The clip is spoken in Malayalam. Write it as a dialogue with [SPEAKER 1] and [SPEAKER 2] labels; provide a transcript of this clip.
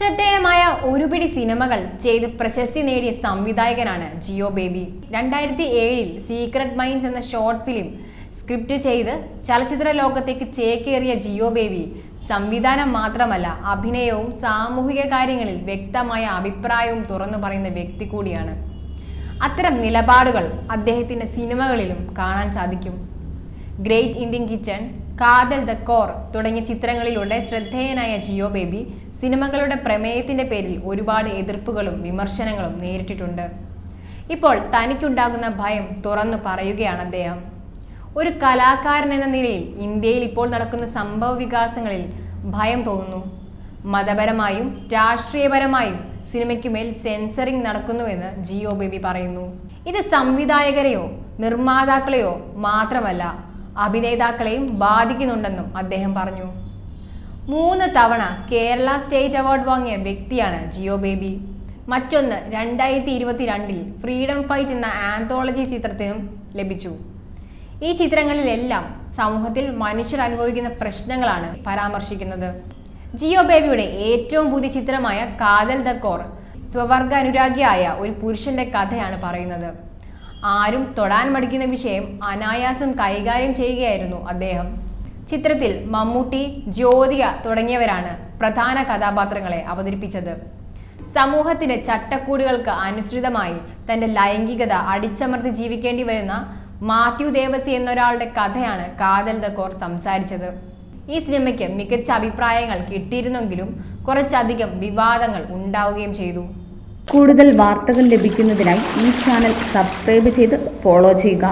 [SPEAKER 1] ശ്രദ്ധേയമായ ഒരുപിടി സിനിമകൾ ചെയ്ത് പ്രശസ്തി നേടിയ സംവിധായകനാണ് ജിയോ ബേബി. രണ്ടായിരത്തി ഏഴിൽ സീക്രട്ട് മൈൻഡ്സ് എന്ന ഷോർട്ട് ഫിലിം സ്ക്രിപ്റ്റ് ചെയ്ത് ചലച്ചിത്ര ലോകത്തേക്ക് ചേക്കേറിയ ജിയോ ബേബി സംവിധാനം മാത്രമല്ല അഭിനയവും സാമൂഹിക കാര്യങ്ങളിൽ വ്യക്തമായ അഭിപ്രായവും തുറന്നു പറയുന്ന വ്യക്തി കൂടിയാണ്. അത്തരം നിലപാടുകൾ അദ്ദേഹത്തിന്റെ സിനിമകളിലും കാണാൻ സാധിക്കും. Great Indian kitchen Kaathal the core തുടങ്ങിയ ചിത്രങ്ങളിലൂടെ ശ്രദ്ധേയനായ ജിയോ ബേബി സിനിമകളുടെ പ്രമേയത്തിന്റെ പേരിൽ ഒരുപാട് എതിർപ്പുകളും വിമർശനങ്ങളും നേരിട്ടിട്ടുണ്ട്. ഇപ്പോൾ തനിക്കുണ്ടാകുന്ന ഭയം തുറന്നു പറയുകയാണ് അദ്ദേഹം. ഒരു കലാകാരൻ എന്ന നിലയിൽ ഇന്ത്യയിൽ ഇപ്പോൾ നടക്കുന്ന സംഭവ വികാസങ്ങളിൽ ഭയം തോന്നുന്നു. മതപരമായും രാഷ്ട്രീയപരമായും സിനിമയ്ക്കുമേൽ സെൻസറിംഗ് നടക്കുന്നുവെന്ന് ജിയോ ബേബി പറയുന്നു. ഇത് സംവിധായകരെയോ നിർമ്മാതാക്കളെയോ മാത്രമല്ല അഭിനേതാക്കളെയും ബാധിക്കുന്നുണ്ടെന്നും അദ്ദേഹം പറഞ്ഞു. മൂന്ന് തവണ കേരള സ്റ്റേറ്റ് അവാർഡ് വാങ്ങിയ വ്യക്തിയാണ് ജിയോ ബേബി. മറ്റൊന്ന് രണ്ടായിരത്തി ഇരുപത്തി രണ്ടിൽ ഫ്രീഡം ഫൈറ്റ് എന്ന ആന്തോളജി ചിത്രത്തിനും ലഭിച്ചു. ഈ ചിത്രങ്ങളിലെല്ലാം സമൂഹത്തിൽ മനുഷ്യർ അനുഭവിക്കുന്ന പ്രശ്നങ്ങളാണ് പരാമർശിക്കുന്നത്. ജിയോ ബേബിയുടെ ഏറ്റവും പുതിയ ചിത്രമായ കാതൽ ദ കോർ സ്വവർഗ അനുരാഗിയായ ഒരു പുരുഷന്റെ കഥയാണ് പറയുന്നത്. ആരും തൊടാൻ മടിക്കുന്ന വിഷയം അനായാസം കൈകാര്യം ചെയ്യുകയായിരുന്നു അദ്ദേഹം. ചിത്രത്തിൽ മമ്മൂട്ടി ജ്യോതിക തുടങ്ങിയവരാണ് പ്രധാന കഥാപാത്രങ്ങളെ അവതരിപ്പിച്ചത്. സമൂഹത്തിന്റെ ചട്ടക്കൂടുകൾക്ക് അനുസൃതമായി തന്റെ ലൈംഗികത അടിച്ചമർത്തി ജീവിക്കേണ്ടി വരുന്ന മാത്യു ദേവസി എന്നൊരാളുടെ കഥയാണ് കാതൽ ദ കോർ സംസാരിച്ചത്. ഈ സിനിമയ്ക്ക് മികച്ച അഭിപ്രായങ്ങൾ കിട്ടിയിരുന്നെങ്കിലും കുറച്ചധികം വിവാദങ്ങൾ ഉണ്ടാവുകയും ചെയ്തു.
[SPEAKER 2] കൂടുതൽ വാർത്തകൾ ലഭിക്കുന്നതിനായി ഈ ചാനൽ സബ്സ്ക്രൈബ് ചെയ്ത് ഫോളോ ചെയ്യുക.